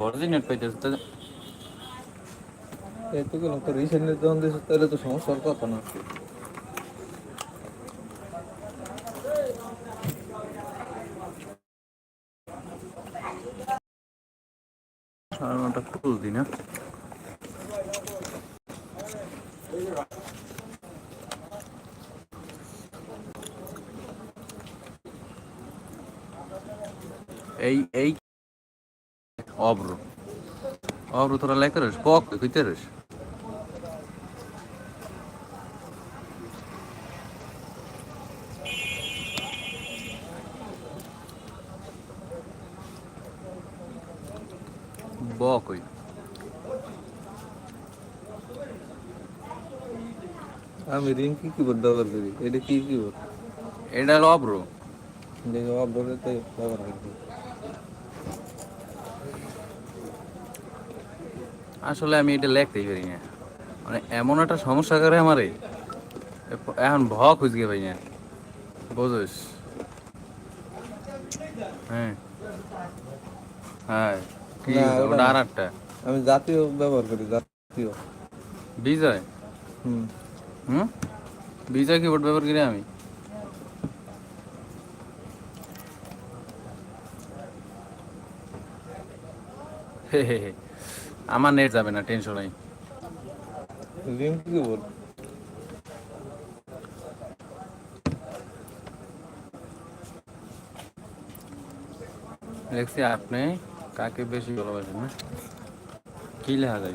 Four G net পাইতেছে তো না। তো রিসেন্টলি যখন দিয়েছে তাহলে তো সমস্যার কথা না। সাড়ে নটা খুলতি না এই এই অব্র অব্র তোরা লেখতে রস পক কইতে রস ব কই আমি রিং কি কিবোর্ড ব্যবহার করি এটা কি কিবোর্ড এটা হলো অব্র যে জবাব বলে তো ব্যবহার করি আসলে আমি এটা লেখতেই পারি না। মানে এমন একটা সমস্যা করে আমারে। এখন ভ খুঁজকে পাই না। বুঝিস? হ্যাঁ। হ্যাঁ কি ওটা ওটা আর একটা আমি জাতীয় ব্যবহার করি জাতীয়। বিজয়? হুম। হুম? বিজয় কিবোর্ড ব্যবহার করি আমি। হে হে হে। আমার নেট যাবে না টেনশন নাই। রিং কি কিবোর্ড দেখছি আপনি কাকে বেশি ভালোবাসেন না? কি লেখা যায়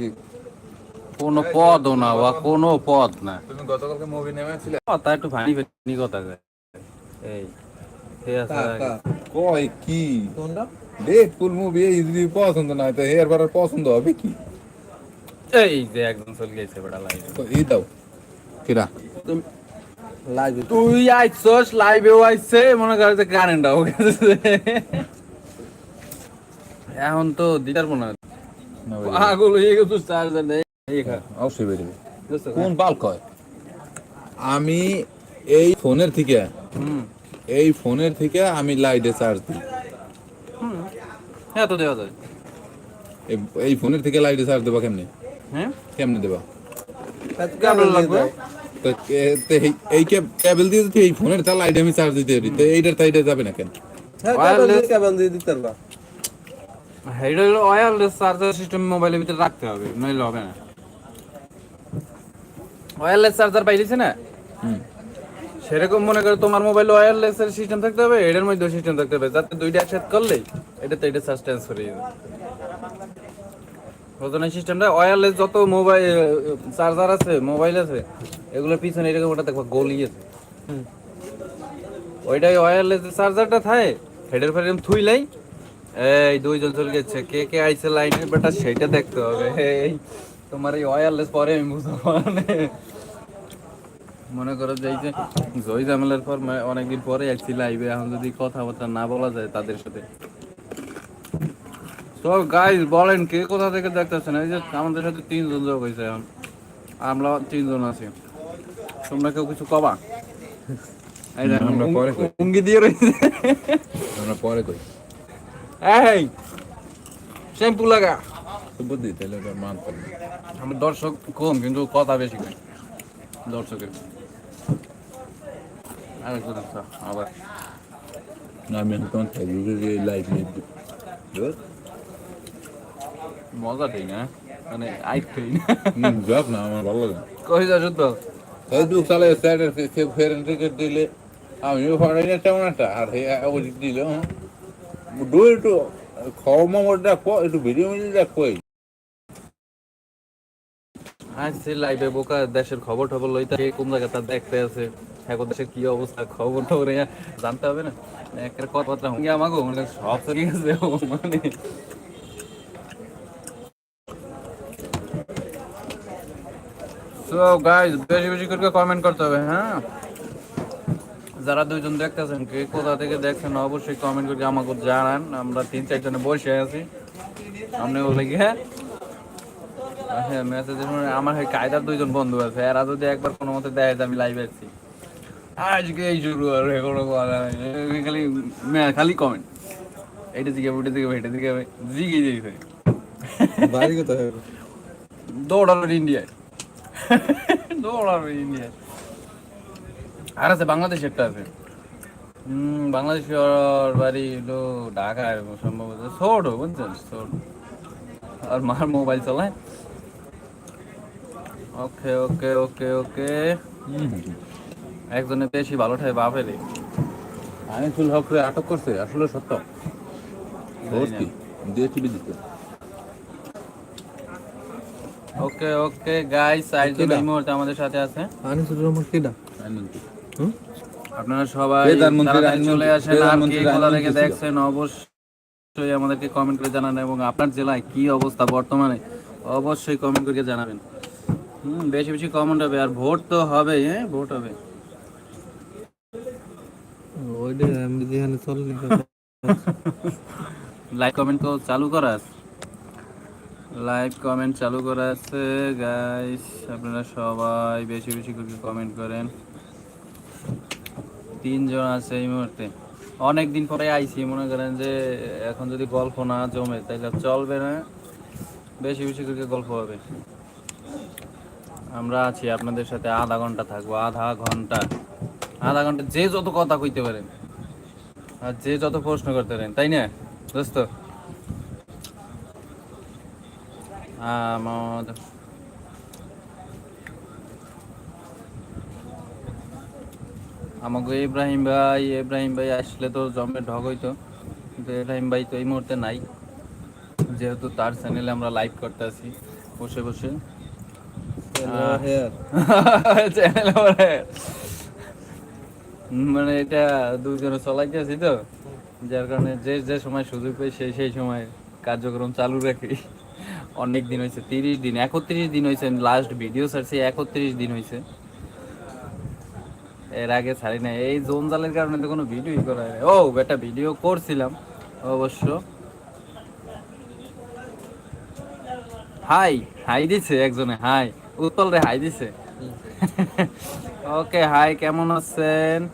কি? কোনো পদও না বা কোনো পদ না। তুমি গতকালকে মুভি নেমেছিলে? কথা একটু ভানি ভানি কথা কয়। এই। কয় কি মুভি এই যদি পছন্দ না তো হেয়ার বার পছন্দ হবে কি এই যে একদম চলে গেছে বেটা লাইভ তো এই দাও কিরা লাইভ তুই আইছস লাইভেও আইছে মনে কর যে কারেন্টও গেছে এখন তো দিদার মনে হয় না পাগল হয়ে চার্জার এই অবশ্যই বেরিয়ে কোন বাল কয় আমি এই ফোনের থেকে হুম এই ফোনের থেকে আমি লাইটে চার্জ দিই। হুম হ্যাঁ তো দেওয়া যায়। এই- এই ফোনের থেকে লাইটে চার্জ দেবা কেমনে? হ্যাঁ? কেমনে দেবা? কেবল লাগবে? তো এই- এই কেবল দিয়ে যদি এই ফোনের তা লাইটে আমি চার্জ দিতে পারি তো এইটার তাইটা যাবে না কেন? হ্যাঁ Wireless- কেবল দিয়ে দিতে পারবা। এটা হলো ওয়্যারলেস চার্জার সিস্টেম মোবাইলের ভিতরে রাখতে হবে নইলে হবে না। ওয়্যারলেস চার্জার পাইলিছে না? হুম। সেরকম মনে করো তোমার মোবাইল ওয়্যারলেস এর সিস্টেম থাকতে হবে এটার মধ্যে সিস্টেম থাকতে হবে যাতে দুইটা একসাথে করলেই এটাতে এটা চার্জ ট্রান্সফার হয়ে যাবে। বুঝলেন সিস্টেমটা ওয়্যারলেস যত মোবাইল চার্জার আছে মোবাইল আছে এগুলোর পিছনে এরকম ওটা দেখো গলি আছে হুম। ওইটাই ওয়্যারলেস চার্জারটা থাকে হেডের ফেডের থুইলাই এই দুইজন চলে গেছে কে কে আইছে লাইনে বেটা সেটা দেখতে হবে। এই তোমার এই ওয়্যারলেস পরে আমি বুঝতে পারি মনে করো যে এই যে জয় জামেলার পর মানে অনেকদিন পরে আসছি লাইভে এখন যদি কথাবার্তা না বলা যায় তাদের সাথে। তো গাইজ বলেন কে কোথা থেকে দেখতেছেন? এই যে আমাদের সাথে তিনজন যোগ হয়েছে এখন। আমরা তিনজন আছি। তোমরা কেউ কিছু কবা? এই দেখো, আমরা পরে কই। উঙ্গি দিয়ে রয়েছে। আমরা পরে কই? এই শ্যাম্পু লাগা। বুদ্ধি তাহলে হবে আমার দর্শক কম কিন্তু কথা বেশি কই দর্শকের। আবার আমি এখন ফেসবুকে লাইভ নিয়ে দিই মজা ঠিক না? মানে আইট ঠিক না যাক না আমার ভালো লাগে কই যাচ্ছ তো ফেসবুক চালে স্যারের ফেরেন টিকিট দিলে আমিও ফাড়াই না তেমন একটা আর হে ওদিক দিল ডু একটু মমর দেখো একটু ভিডিও মিডিও দেখো আসছে লাইভে বোকা দেশের খবর টবর লইতে কোন জায়গা তার দেখতে আছে এখন দেশের কি অবস্থা খবর টবর জানতে হবে না। একের কথাবার্তা হুঙ্গি আমাগো মানে সব গেছে, ও মানে। সো গাইস বেশি বেশি করে কমেন্ট করতে হবে হ্যাঁ? যারা দুইজন দেখতেছেন, কে কোথা থেকে দেখছেন, অবশ্যই কমেন্ট করে আমাকে জানান। আমরা তিন চারজনে বসে আছি। সামনে বলে গিয়ে হ্যাঁ মেসেজের সময় আমার হয় কায়দার দুইজন বন্ধু আছে। এরা যদি একবার কোনো মতে দেয় আমি লাইভে আছি আজকে এই শুরু আর কোনো কথা খালি খালি কমেন্ট এইটা দিকে ওইটা দিকে এটা দিকে জিগে দিয়েছে বাড়ি কোথায় হবে? দৌড়ালো ইন্ডিয়ায়। দৌড়ালো ইন্ডিয়ায়। আর আছে বাংলাদেশ একটা আছে। হম বাংলাদেশ বাড়ি হলো ঢাকা এরকম সম্ভবত ছোট বুঝছেন? ছোট। আর মার মোবাইল চালায়। ওকে ওকে ওকে ওকে। একজনের বেশি ভালো ঠাই আনিসুল হকরে আটক করছে আসলে সত্য। ওকে ওকে গাইস আইজন এই মুহূর্তে আমাদের সাথে আছে। আনিসুর রহমান কেডা? আপনারা সবাই প্রধানমন্ত্রী চলে আসেন আর কে কোথা থেকে দেখছেন অবশ্যই আমাদেরকে কমেন্ট করে জানান এবং আপনার জেলায় কি অবস্থা বর্তমানে অবশ্যই কমেন্ট করে জানাবেন। হুম বেশি বেশি কমেন্ট হবে আর ভোট তো হবে হ্যাঁ ভোট হবে। ওইটা আমি যেখানে চলনি লাইক কমেন্ট তো চালু করা আছে? লাইক কমেন্ট চালু করা আছে গাইস আপনারা সবাই বেশি বেশি করে কমেন্ট করেন। তিনজন আছে এই মুহূর্তে। অনেক দিন পরে আইছি মনে করেন যে এখন যদি গল্প না জমে তাহলে চলবে না। বেশি বেশি করে গল্প হবে। আমরা আছি, আপনাদের সাথে আধা ঘণ্টা থাকব, আধা ঘণ্টা। আধা ঘণ্টা যে যত কথা কইতে পারেন। আর যে যত প্রশ্ন করতে পারেন, তাই না, দোস্ত? আমাকে ইব্রাহিম ভাই ইব্রাহিম ভাই আসলে তো জমে ঢগ হইতো, কিন্তু ইব্রাহিম ভাই তো এই মুহূর্তে নাই। যেহেতু তার চ্যানেলে আমরা লাইভ করতে আছি, বসে বসে। চ্যানেল মানে এটা দুজনে চলাইতে আছি তো। যার কারণে যে যে সময় সুযোগ পাই সেই সেই সময় কার্যক্রম চালু রাখি। অনেক দিন হয়েছে তিরিশ দিন একত্রিশ দিন হয়েছে লাস্ট ভিডিও ছাড়ছি একত্রিশ দিন হয়েছে এর আগে ছাড়ি না এই জোন জালের কারণে তো কোনো ভিডিওই করা হয় ও একটা ভিডিও করছিলাম অবশ্য। হাই হাই দিছে একজনে হাই উত্তল রে, হাই দিছে। ওকে, হাই, কেমন আছেন?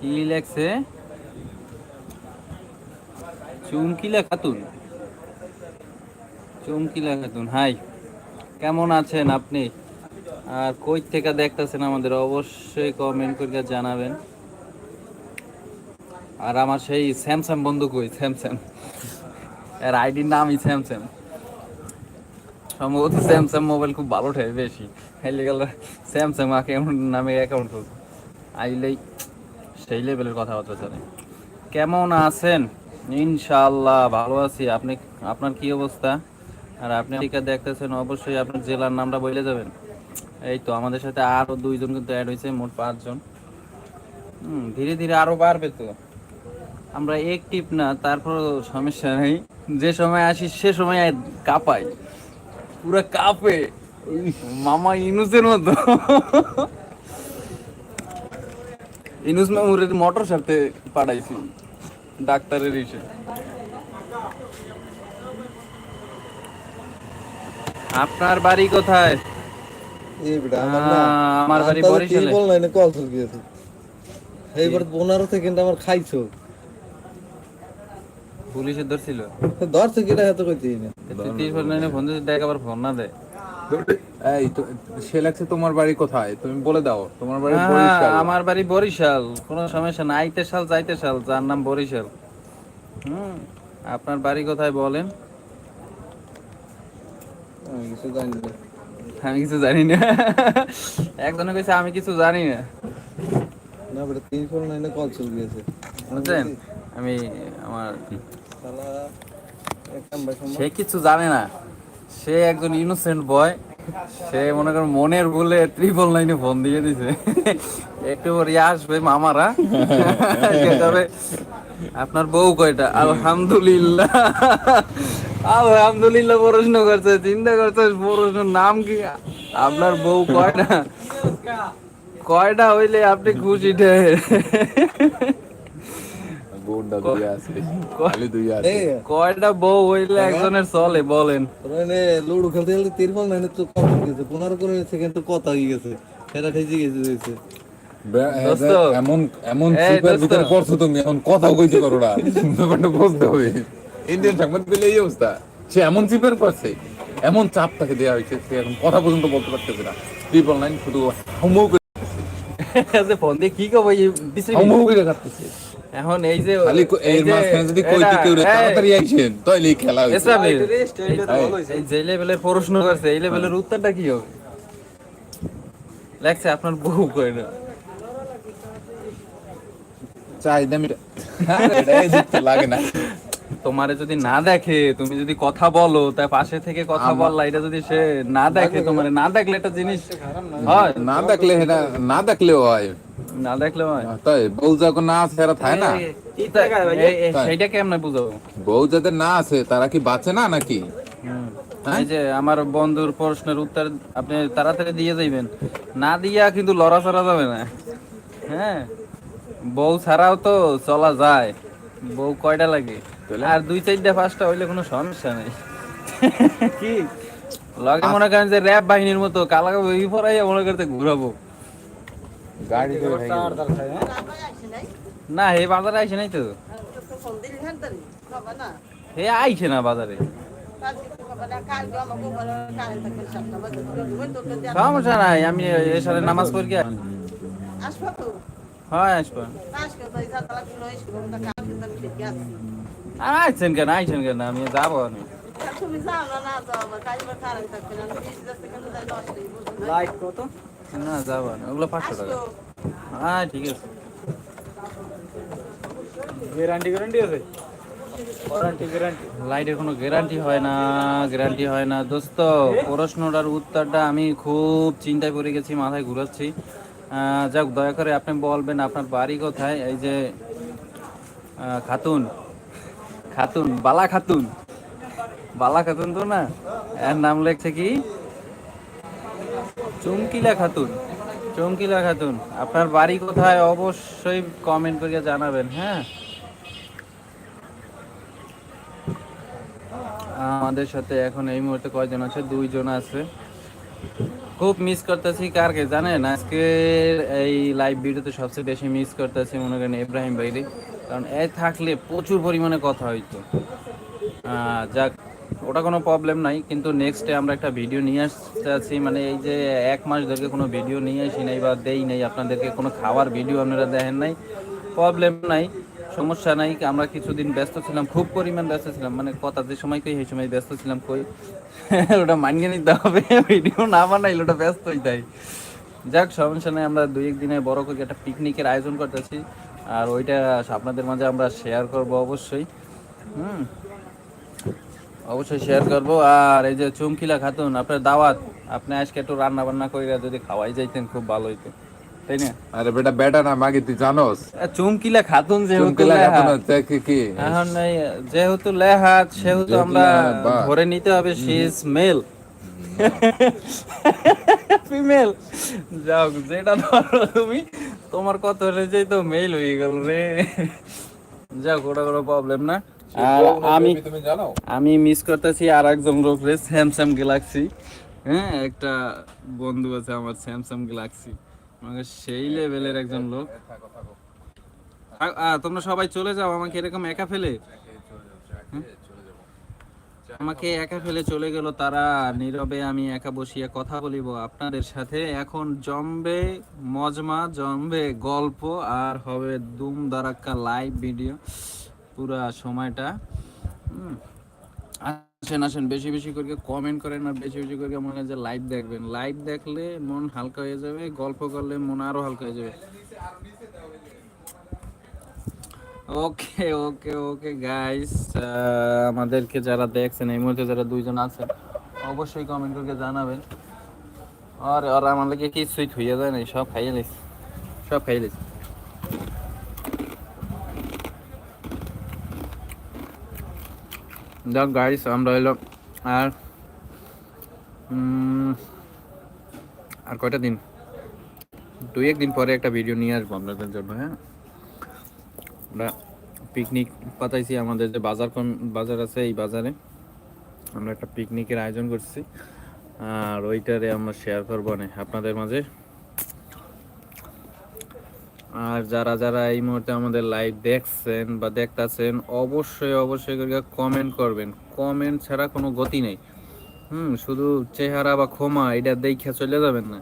কি লেখছে? চুমকিলা খাতুন। চুমকিলা খাতুন, হাই। কেমন আছেন আপনি? আর কই থেকে দেখতেছেন আমাদের? অবশ্যই কমেন্ট করে জানাবেন। আর আমার সেই স্যামসাং বন্ধু কই? স্যামসাং এর আইডির নামই স্যামসাং সম্ভবত স্যামসাং মোবাইল খুব ভালো ঠাই বেশি। খাইলে গেল স্যামসাং অ্যাকাউন্ট নামে অ্যাকাউন্ট আইলেই সেই লেভেলের কথাবার্তা চলে। কেমন আছেন? ইনশাআল্লাহ ভালো আছি। আপনি, আপনার কি অবস্থা? আর আপনি টিকা দেখতেছেন, অবশ্যই আপনার জেলার নামটা বলে যাবেন। এই তো আমাদের সাথে আরও দুইজন কিন্তু অ্যাড হয়েছে, মোট পাঁচজন। হুম, ধীরে ধীরে আরও বাড়বে তো। আমরা একটিভ না তারপর সমস্যা নেই। যে সময় আসি, সে সময় কাঁপাই। পুরো কাপে। মামা ইনুসের মতো। ইনুস মামুরের মোটর সাথে পাঠাইছি ডাক্তারের ইসে আপনার বাড়ি কোথায়? আমার বাড়ি বরিশালে। কল চল গিয়েছে। এইবার আমার খাইছো। পুলিশে ধরছিল? দশ সেকেন্ড এত কইতেই না। সে লাগছে তোমার বাড়ি কোথায়? তুমি বলে দাও তোমার বাড়ি হ্যাঁ, বরিশাল। আমার বাড়ি বরিশাল। কোনো সমস্যা না আইতে সাল যাইতে সাল যার নাম বরিশাল। হুম আপনার বাড়ি কোথায় বলেন? আমি কিছু জানি না। আমি কিছু জানি না। একজনে কইছে আমি কিছু জানি না। কল চল গিয়েছে। বুঝছেন? আমি আমার সে কিছু জানে না। সে একজন ইনোসেন্ট বয় সে মনে করেন মনের বলে ট্রিপল নাইনে ফোন দিয়ে দিছে। একটু পরে আসবে মামারা। তবে, আপনার বউ কয়টা? আলহামদুলিল্লাহ। আলহামদুলিল্লাহ, প্রশ্ন করছে, চিন্তা করছে প্রশ্ন নাম কি? আপনার বউ কয়টা? কয়টা হইলে আপনি খুশি বোনটা দুই আছে। খালি দুই আছে। কয়টা বউ হইলে একজনের চলে বলেন। মানে লুডো খেলতে খেলতে তিরপল নাইনে তো কল চল পনেরো করে সেকেন্ড তো কথা গেছে? সেটা ঠেসে গেছে হয়েছে এমন এমন এই চিপের দোস্ত। তুমি এখন কথাও কইতে পারো না। ব্যাপারটা বুঝতে হবে। ইন্ডিয়ান সংবাদ পেলে এই অবস্থা। সে এমন চিপের করছে এমন চাপ তাকে দেওয়া হয়েছে সে এখন কথা পর্যন্ত বলতে পারতেছে না। ট্রিপল নাইন শুধু যে ফোন দিয়ে কি কব বিশ্রী কাটতেছে এখন এই যে খালি এই মাঝখানে যদি কইতে কেউ রে, তাড়াতাড়ি তাইলে এই খেলা হইছে। এই যে লেভেলের প্রশ্ন করছে এই লেভেলের উত্তরটা কি হবে? লেখছে আপনার বউ কই না? চাহিদা মিটা এটা লাগে না। তোমারে যদি না দেখে তুমি যদি কথা বলো তার পাশে থেকে কথা বললা এটা যদি সে না দেখে তোমারে না দেখলে একটা জিনিস হয়। না দেখলে এটা না দেখলেও হয়। না দেখলে তাই বউ যখন না আছে এরা থাকে না। সেইটা কেমনে বুঝাবো? বউ যাদের না আছে তারা কি বাঁচে না নাকি? হ্যাঁ? এই যে আমার বন্ধুর প্রশ্নের উত্তর আপনি তাড়াতাড়ি দিয়ে যাইবেন। না দিয়া কিন্তু লড়া চড়া যাবে না। হ্যাঁ? বউ ছাড়াও তো চলা যায়। বউ কয়টা লাগে? আর দুই চারটা পাঁচটা হইলে কোনো সমস্যা নেই। কি? লগে মনে করেন যে র্যাব বাহিনীর মতো কালা বই পরাইয়া মনে করতে ঘুরাবো। গাড়ি হ্যাঁ? না হে বাজারে আইসে নাই তো। হে আইসে না বাজারে। সমস্যা নাই আমি এর সাথে নামাজ পড়ি কি হয় আসব। আর আইছেন কেন আইছেন কেন আমি যাব আমি। লাইট কত? না যাব না। ওগুলো পাঁচশো টাকা। হ্যাঁ ঠিক আছে। গ্যারান্টি গ্যারান্টি আছে? গ্যারান্টি লাইটের কোনো গ্যারান্টি হয় না গ্যারান্টি হয় না। দোস্ত প্রশ্নটার উত্তরটা আমি খুব চিন্তায় পড়ে গেছি মাথায় ঘুরাচ্ছি। যাক দয়া করে আপনি বলবেন আপনার বাড়ি কোথায়? এই যে খাতুন। খাতুন বালা খাতুন। বালা খাতুন তো না? এর নাম লেখছে কি? চমকিলা খাতুন চমকিলা খাতুন। আপনার বাড়ি কোথায় অবশ্যই কমেন্ট করে জানাবেন হ্যাঁ? আমাদের সাথে এখন এই মুহূর্তে কয়জন আছে? দুইজন আছে। খুব মিস করতেছি কারকে, জানেন? আজকে এই লাইভ ভিডিওতে সবচেয়ে বেশি মিস করতেছি, মনে করেন, ইব্রাহিম ভাইরে। কারণ এ থাকলে প্রচুর পরিমাণে কথা হইতো। যাক। ওটা কোনো প্রবলেম নাই, কিন্তু নেক্সটে আমরা একটা ভিডিও নিয়ে আসতে আছি। মানে এই যে এক মাস ধরে কোনো ভিডিও নিয়ে আসি নাই বা দেই নাই, আপনাদেরকে কোনো খাওয়ার ভিডিও আপনারা দেখেন নাই। প্রবলেম নাই, সমস্যা নাই। আমরা কিছুদিন ব্যস্ত ছিলাম, খুব পরিমাণ ব্যস্ত ছিলাম। মানে কথা যে সময় কই, সেই সময় ব্যস্ত ছিলাম কই? ওটা মানিয়ে নিতে হবে ভিডিও না বানাইলে ওটা ব্যস্ত হই তাই। যাক, সমস্যা নেই, আমরা দুই এক দিনে বড় করে একটা পিকনিকের আয়োজন করতেছি। আর ওইটা আপনাদের মাঝে আমরা শেয়ার করব অবশ্যই। হুম। অবশ্যই শেয়ার করব। আর এই যে চুমকিলা খাতুন আপনার দাওয়াত আপনি আজকে একটু রান্না বান্না করে যদি খাওয়াই যাইতেন খুব ভালো হইতো। তাই না? আরে বেটা বেটা না মাগে তুই জানোস? চুমকিলা খাতুন যেহেতু চমকিলা খাতুন কি কি? এখন যেহেতু লেহাত সেহেতু আমরা ধরে নিতে হবে শি ইজ মেল ফিমেল যাও যেটা ধরো তুমি তোমার কত হয়ে তো মেল হয়ে গেল রে। যাও ওটা কোনো প্রবলেম না। আর আমি আমি মিস করতেছি আর একজন লোক রে স্যামসাং গ্যালাক্সি হ্যাঁ একটা বন্ধু আছে আমার স্যামসাং গ্যালাক্সি আমাকে সেই লেভেলের একজন লোক। তোমরা সবাই চলে যাও আমাকে এরকম একা ফেলে। হুম? আমাকে একা ফেলে চলে গেল তারা নীরবে আমি একা বসিয়া কথা বলিব আপনাদের সাথে। এখন জমবে মজমা জমবে গল্প আর হবে দুম দারাক্কা লাইভ ভিডিও পুরা সময়টা আসেন আসেন, বেশি বেশি করে কমেন্ট করেন আর বেশি বেশি করে মনে হয় যে লাইভ দেখবেন। লাইভ দেখলে মন হালকা হয়ে যাবে, গল্প করলে মন আরও হালকা হয়ে যাবে। ওকে ওকে ওকে গাইস আমাদেরকে যারা দেখছেন, এই মুহূর্তে যারা দুইজন আছেন, অবশ্যই কমেন্ট করে জানাবেন। আর আর আমাদেরকে কি সুইট হইয়া যায় না সব খাইয়ে নিস সব খাইয়ে নিস যাক গাইস আমরা হইল আর আর কয়টা দিন? দুই একদিন পরে একটা ভিডিও নিয়ে আসব আপনাদের জন্য হ্যাঁ? আমরা পিকনিক পাতাইছি আমাদের যে বাজার বাজার আছে এই বাজারে। আমরা একটা পিকনিকের আয়োজন করছি, আর ওইটারে আমরা শেয়ার করব না আপনাদের মাঝে। আর যারা যারা এই মুহূর্তে আমাদের লাইভ দেখছেন বা দেখতাছেন, অবশ্যই অবশ্যই করে কমেন্ট করবেন। কমেন্ট ছাড়া কোনো গতি নেই। হুম, শুধু চেহারা বা ক্ষমা, এটা দেখে চলে যাবেন না।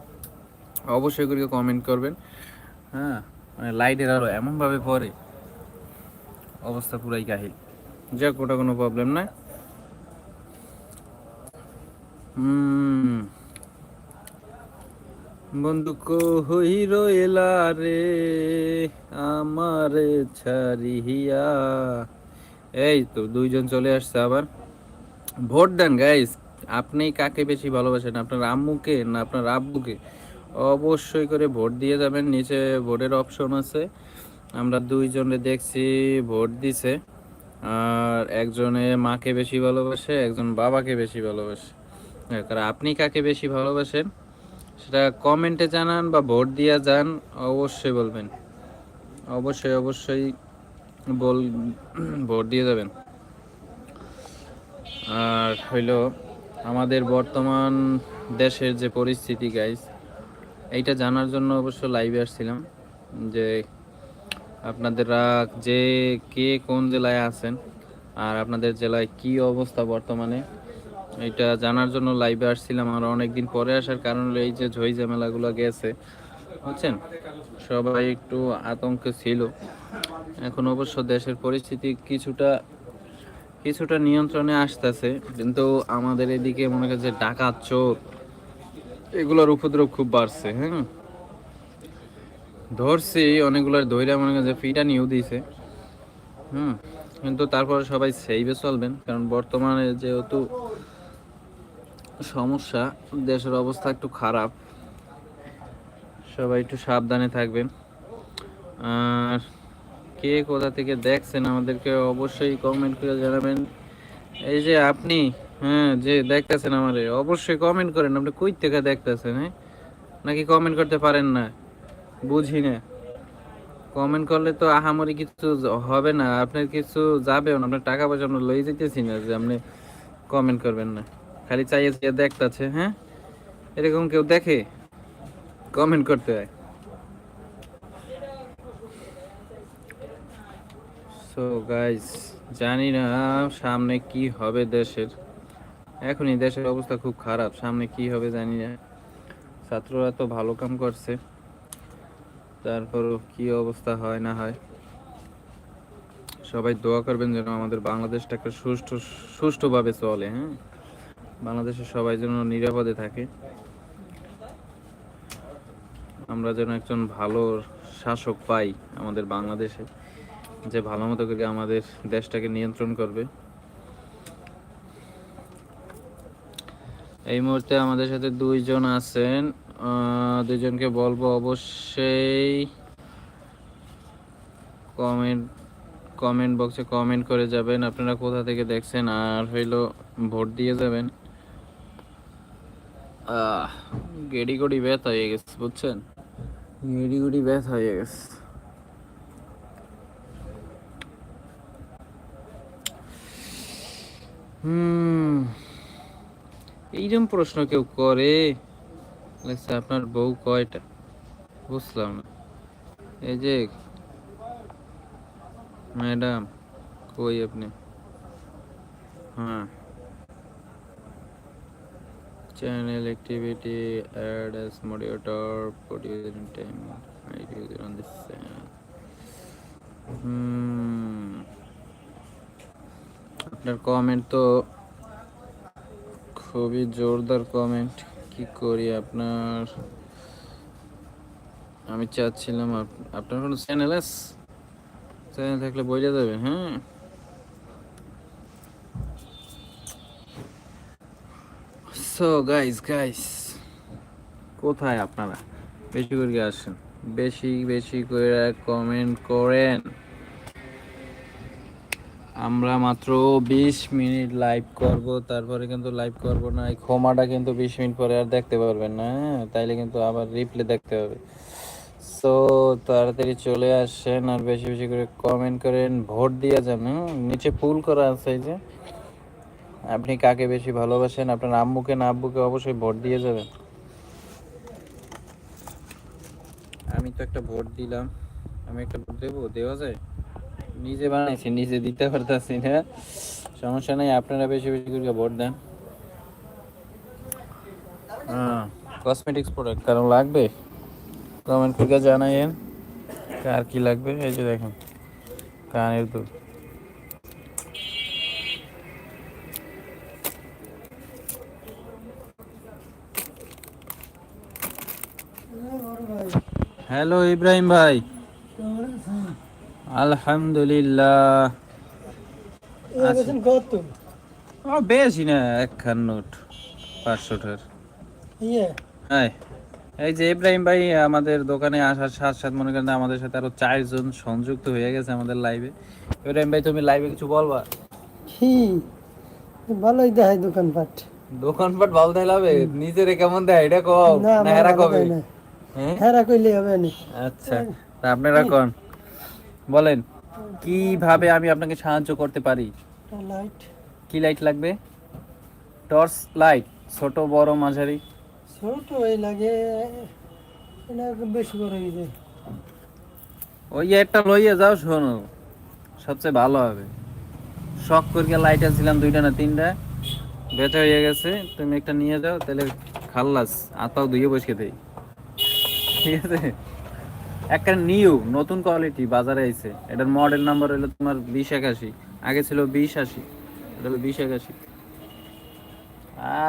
অবশ্যই করে কমেন্ট করবেন। হ্যাঁ মানে লাইটের আলো এমনভাবে পড়ে অবস্থা পুরাই কাহিল। যাক, ওটা কোনো প্রবলেম নাই। হুম। বন্ধু কই রইলা রে, আমারে ছাড়িয়া। এই তো দুইজন চলে আসছে আবার। ভোট দেন গাইস আপনি কাকে বেশি ভালোবাসেন, আপনার আম্মুকে না আপনার আব্বুকে? অবশ্যই করে ভোট দিয়ে যাবেন, নিচে ভোটের অপশন আছে। আমরা দুইজনে দেখছি ভোট দিছে। আর একজনে মাকে বেশি ভালোবাসে, একজন বাবাকে বেশি ভালোবাসে। কারণ আপনি কাকে বেশি ভালোবাসেন? সেটা কমেন্টে জানান বা ভোট দিয়ে যান, অবশ্যই বলবেন। অবশ্যই অবশ্যই বল, ভোট দিয়ে যাবেন। আর হইল আমাদের বর্তমান দেশের যে পরিস্থিতি গাইস এইটা জানার জন্য অবশ্য লাইভে আসছিলাম যে আপনাদেরা যে কে কোন জেলায় আছেন আর আপনাদের জেলায় কি অবস্থা বর্তমানে এটা জানার জন্য লাইভে আসছিলাম, আর অনেকদিন পরে আসার কারণ হলো এই যে ঝই ঝামেলাগুলো গেছে। বুঝছেন? সবাই একটু আতঙ্কে ছিল। এখন অবশ্য দেশের পরিস্থিতি কিছুটা কিছুটা নিয়ন্ত্রণে আসতেছে, কিন্তু আমাদের এদিকে মনে করছে ডাকাত চোর, এগুলোর উপদ্রব খুব বাড়ছে হ্যাঁ? ধরছি, অনেকগুলোর ধৈর্য মনে করছে ফিটা নিয়েও দিয়েছে হুম? কিন্তু তারপরে সবাই সেইভে চলবেন, কারণ বর্তমানে যেহেতু সমস্যা, দেশের অবস্থা একটু খারাপ। সবাই একটু সাবধানে থাকবেন। আর কে কোথা থেকে দেখছেন আমাদেরকে অবশ্যই কমেন্ট করে জানাবেন। এই যে আপনি হ্যাঁ যে দেখতেছেন আমারে, অবশ্যই কমেন্ট করেন, আপনি কই থেকে দেখতেছেন হ্যাঁ? নাকি কমেন্ট করতে পারেন না? বুঝি না। কমেন্ট করলে তো আহামরি কিছু হবে না, আপনার কিছু যাবে না, আপনার টাকা পয়সা আমরা লই যেতেছি না যে আপনি কমেন্ট করবেন না। খালি চাইয়ে দেখতাছে হ্যাঁ? এরকম কেউ দেখে? কমেন্ট করতে হয়। সো গাইস জানি না সামনে কি হবে দেশের। এখনই দেশের অবস্থা খুব খারাপ। সামনে কি হবে জানি না। ছাত্ররা তো ভালো কাম করছে। তারপরও কি অবস্থা হয় না হয়। সবাই দোয়া করবেন যেন আমাদের বাংলাদেশটা একটা সুষ্ঠু সুষ্ঠুভাবে চলে হ্যাঁ? বাংলাদেশের সবাই যেন নিরাপদে থাকে। আমরা যেন একজন ভালো শাসক পাই আমাদের বাংলাদেশে যে ভালো মতো করে আমাদের দেশটাকে নিয়ন্ত্রণ করবে। এই মুহূর্তে আমাদের সাথে দুইজন আছেন। আহ, দুইজনকে বলব অবশ্যই কমেন্ট কমেন্ট বক্সে কমেন্ট করে যাবেন। আপনারা কোথা থেকে দেখছেন আর হইল ভোট দিয়ে যাবেন। গেডি গড়ি ব্যথা হয়ে গেছে বুঝছেন? গেডি গড়ি ব্যথা হয়ে গেছে। হুম এইরকম প্রশ্ন কেউ করে? আপনার বউ কয়টা? বুঝলাম না। এই যে ম্যাডাম কই আপনি? হ্যাঁ। Channel activity add as moderator producer in time right user on this channel hmm আপনার কমেন্ট তো খুবই জোরদার কমেন্ট কি করি আপনার আমি চাচ্ছিলাম আপ- আপনার কোনো চ্যানেল আছে চ্যানেল থাকলে বইলে যাবে হ্যাঁ সো গাইস গাইস কোথায় আপনারা? বেশি করে আসেন। বেশি বেশি করে কমেন্ট করেন। আমরা মাত্র বিশ মিনিট লাইভ করব, তারপরে কিন্তু লাইভ করব না। এই ক্ষমাটা কিন্তু বিশ মিনিট পরে আর দেখতে পারবেন না হ্যাঁ? তাইলে কিন্তু আবার রিপ্লে দেখতে হবে। সো তাড়াতাড়ি চলে আসেন আর বেশি বেশি করে কমেন্ট করেন। ভোট দিয়ে যান হ্যাঁ? নিচে ফুল করা আছে যে। আপনি কাকে বেশি ভালোবাসেন? আপনার আম্মুকে না আব্বুকে অবশ্যই ভোট দিয়ে যাবেন। আমি তো একটা ভোট দিলাম। আমি একটা ভোট দেবো? দেওয়া যায়? নিজে বানাইছি, নিজে দিতে পারতাছি না। সমস্যা নেই, আপনারা বেশি বেশি করে ভোট দেন। কসমেটিক্স প্রোডাক্ট কারণ লাগবে? কমেন্ট করে জানাইয়েন। কার কি লাগবে? এই যে দেখেন, কানের দুল। হ্যালো ইব্রাহিম ভাই। আলহামদুলিল্লাহ। বেশি না একখান নোট পাঁচশোটার ইয়ে। এই যে ইব্রাহিম ভাই আমাদের দোকানে আসার সাথে সাথে মনে করেন আমাদের সাথে আরও চারজন সংযুক্ত হয়ে গেছে আমাদের লাইভে ইব্রাহিম ভাই তুমি লাইভে কিছু বলবা? কি ভালোই দেখায় দোকানপাট। দোকানপাট ভালো দেয় হবে? নিজের কেমন দেয় এটা কও না ভালো কবে? হেরা কইলে হবে না আচ্ছা আপনারা কোন? বলেন কীভাবে আমি আপনাকে সাহায্য করতে পারি? লাইট কি লাইট লাগবে? টর্চ লাইট ছোট বড় মাঝারি? ছোট ওই লাগে এটা বেশি বড় হয়ে যায়। ওই একটা লইয়ে যাও শোনো। সবচেয়ে ভালো হবে। শখ করে লাইট আনছিলাম দুইটা না তিনটা। বেচা হয়ে গেছে তুমি একটা নিয়ে যাও তাহলে খাল্লাস আতাও ধুয়ে বসে দেই। ঠিক আছে? একটা নিউ নতুন কোয়ালিটি বাজারে আইছে। এটার মডেল নাম্বার হলো তোমার বিশ একাশি। আগে ছিল বিশ আশি। এটা হলো বিশ একাশি।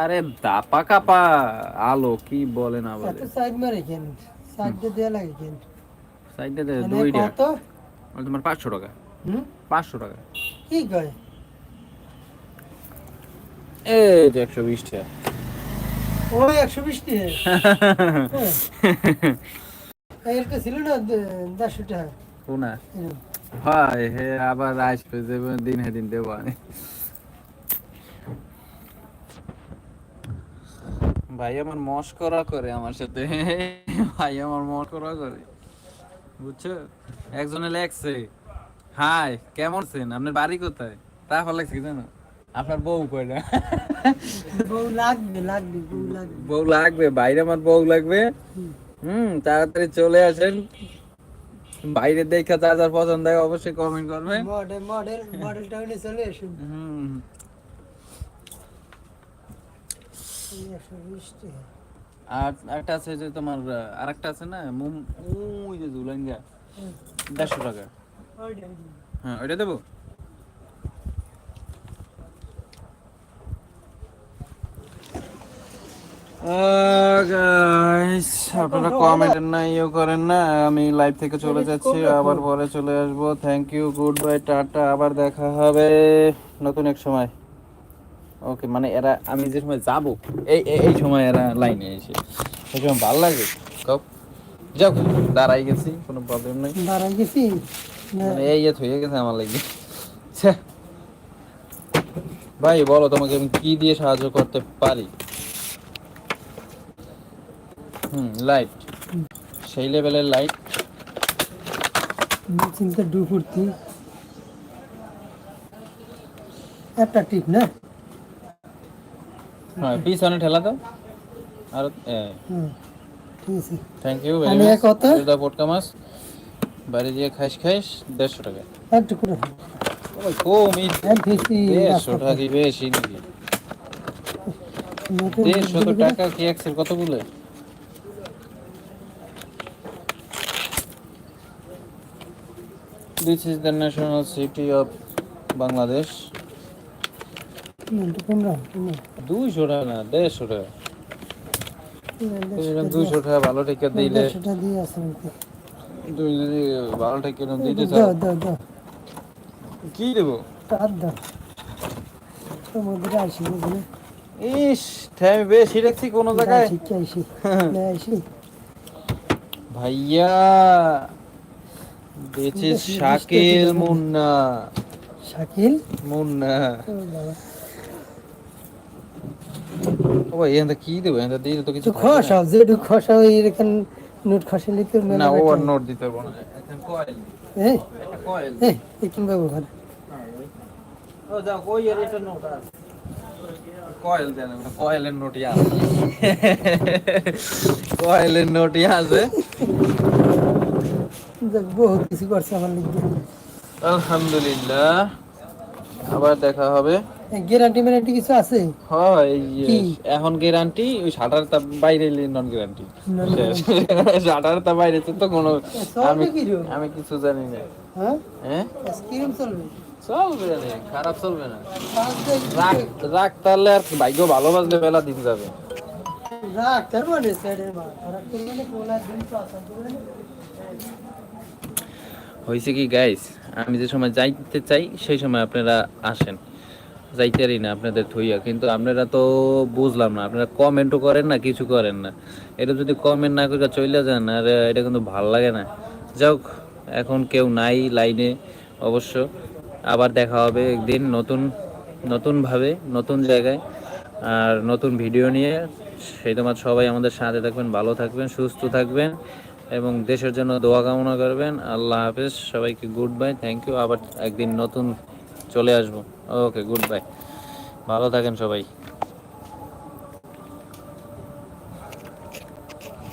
আরে দাপা কাপা! আলো কি বলে না বলে সাইড মারে কেন? সাইডে দেয়া লাগে কেন? সাইডে মানে দুইটা কত? ওই তোমার পাঁচশো টাকা। হুম? পাঁচশো টাকা। কি কয়? এই যে একশো বিশ টাকা। ওই একশো বিশ টাকা। ছিল না দেড়শো টাকা। শোনা হয় হে আবার আসবে যে দিন হে দিন দেবো আমি ভাই আমার মস্করা করে আমার সাথে। ভাই আমার মস্করা করে। বুঝছ? একজনে লেখছে হাই কেমন আছেন? আপনার বাড়ি কোথায়? তারপর লেখছে কি জানো? আপনার বউ কয়টা বউ লাগবে লাগবে বউ লাগবে। বউ লাগবে বাইরে আমার বউ লাগবে। হুম। তাড়াতাড়ি চলে আসেন। বাইরে দেখা যার যার পছন্দ হয় অবশ্যই কমেন্ট করবে মডেল মডেল মডেল টাউনে চলে আসুন। হুম। আর একটা আছে যে তোমার আর একটা আছে না? মুম ওই যে জুলাঙ্গা দেড়শো টাকা। হ্যাঁ ওইটা দেবো? আপনারা কমেন্ট না ইয়ে করেন না। আমি লাইভ থেকে চলে যাচ্ছি আবার পরে চলে আসব। Thank you good bye tata আবার দেখা হবে। নতুন এক সময়। ওকে মানে এরা আমি যে সময় যাব এই এই- সময় এরা লাইনে এসে। এই সময় ভালো লাগে। কও। যাও দাঁড়াই গেছি কোনো প্রবলেম নেই। দাঁড়াই গেছি? মানে এই ইয়ে হয়ে গেছে আমার লাগে। ভাই বলো তোমাকে আমি কি দিয়ে সাহায্য করতে পারি? হুম লাইট সেই লেভেলের লাইট চিন্তা ডু ফুর্তি অ্যাট্রাকটিভ না? হ্যাঁ পিছনে ঠেলা দাও। আর থ্যাংক ইউ ভেরি কত? দা পটকা মাছ। বাড়ি দিয়ে খাইস খাইস দেড়শো টাকা। একটু করে কমই দেড়শো টাকা কি বেশি নাকি? দেড়শো তো টাকা কি এক্সের কত বলে This is the national city of Bangladesh দুইশো টাকা না দেড়শো টাকা দুইশো টাকা ভালো টাকা দিলে। সেটা দিয়ে আছে তুই যদি ভালো টাকা দিতে চাও। কি দেবো? ইস ঠ্যাম বেশি রাখছি কোনো জায়গায়। ঠিক না বেঁচে শাকিল মুন্না। শাকিল? মুন্না। ও ভাই এখানটা কি দেবো? দিয়ে তো কিছু নোট খসালে তো মেলা না ও আর নোট দিতে পারব না। এখন কয়েল এই? কয়েল এই একিন বাবু ঘর ও যাও কই এর এটা নোট আছে। কয়েল দেন কয়েলের নোটই আছে। কয়েলের নোটই আছে। বহুত কিছু করছে আমার লিখবে আলহামদুলিল্লাহ। আবার দেখা হবে। গ্যারান্টি ম্যারান্টি কিছু আছে? হয় এই এখন গ্যারান্টি ওই শাটার তা বাইরে নন গ্যারান্টি। শাটার তা বাইরে তো কোনো আমি আমি কিছু জানি না। হ্যাঁ? হ্যাঁ? চলবে? চলবে খারাপ চলবে না। রাখ রাখ তাহলে আর ভাগ্য ভালো বাজলে বেলা দিন যাবে। রাখ তার মানে স্যারের মা। রাখ তোর মানে কোলা দিন তো আসা তোর হয়েছে কি গাইস আমি যে সময় যাইতে চাই, সেই সময় আপনারা আসেন। যাইতে পারি না, আপনাদের থইয়া। কিন্তু আপনারা তো বুঝলাম না, আপনারা কমেন্টও করেন না, কিছু করেন না। এটা যদি কমেন্ট না করে চলে যান, আর এটা কিন্তু ভালো লাগে না। যাক এখন কেউ নাই লাইনে, অবশ্য। আবার দেখা হবে একদিন নতুন, নতুনভাবে, নতুন জায়গায়। আর নতুন ভিডিও নিয়ে। সেই তোমার সবাই আমাদের সাথে থাকবেন, ভালো থাকবেন, সুস্থ থাকবেন। এবং দেশের জন্য দোয়া কামনা করবেন। আল্লাহ হাফেজ। সবাইকে গুড বাই থ্যাংক ইউ আবার একদিন নতুন চলে আসব। ওকে গুড বাই ভালো থাকেন সবাই।